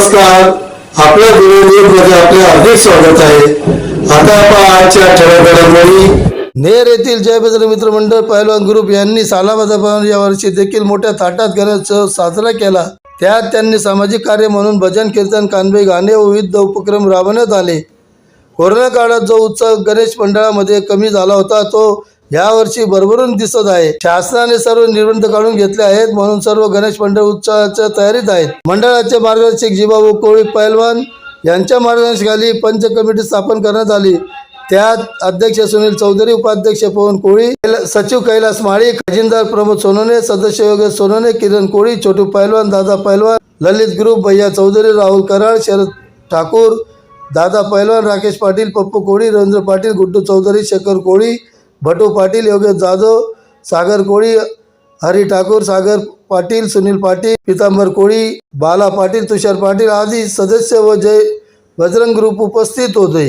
नमस्कार. आपल्या मध्ये आपले हार्दिक स्वागत आहे. आता आपण आजच्या ठळक नेर येथील जयभद्र मित्र मंडळ पहिलवान ग्रुप यांनी सालाबाद या वर्षी देखील मोठ्या थाटात गणेशोत्सव साजरा केला. त्यात त्यांनी सामाजिक कार्य म्हणून भजन कीर्तन कानबे गाणे व विविध उपक्रम राबवण्यात आले. कोरोना काळात जो उत्साह गणेश मंडळामध्ये कमी झाला होता तो यावर्षी भरभरून दिसत आहे. शासनाने सर्व निर्बंध काढून घेतले आहेत म्हणून सर्व गणेश मंडळ उत्सवाच्या तयारीत आहेत. मंडळाचे मार्गदर्शक जीवाभाऊ कोळी पैलवान यांच्या मार्गदर्शनाखाली पंच कमिटी स्थापन करण्यात आली. त्यात अध्यक्ष सुनील चौधरी उपाध्यक्ष पवन कोळी सचिव कैलास माळी खजिनदार प्रमोद सोनोने सदस्य योगेश सोनोने किरण कोळी छोटू पैलवान दादा पैलवान ललित ग्रुप भैया चौधरी राहुल कराड शरद ठाकूर दादा पैलवान राकेश पाटील पप्पू कोळी रवींद्र पाटील गुड्डू चौधरी शेखर कोळी भटू पाटील योगेश जाधव सागर कोळी हरी ठाकूर सागर पाटील सुनील पाटील पितांबर कोळी बाला पाटील तुषार पाटील आदी सदस्य व जय बजरंग ग्रुप उपस्थित होते.